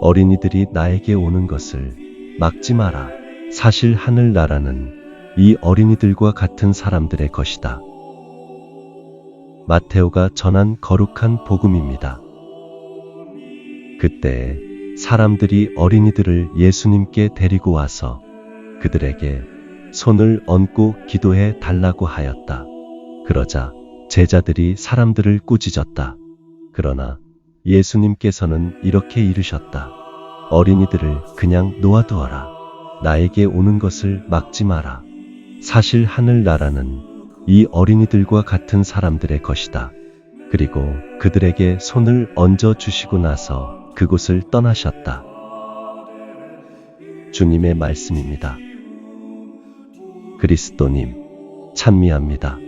어린이들이 나에게 오는 것을 막지 마라. 사실 하늘나라는 이 어린이들과 같은 사람들의 것이다. 마테오가 전한 거룩한 복음입니다. 그때 사람들이 어린이들을 예수님께 데리고 와서 그들에게 손을 얹고 기도해 달라고 하였다. 그러자 제자들이 사람들을 꾸짖었다. 그러나 예수님께서는 이렇게 이르셨다. 어린이들을 그냥 놓아두어라. 나에게 오는 것을 막지 마라. 사실 하늘나라는 이 어린이들과 같은 사람들의 것이다. 그리고 그들에게 손을 얹어 주시고 나서 그곳을 떠나셨다. 주님의 말씀입니다. 그리스도님, 찬미합니다.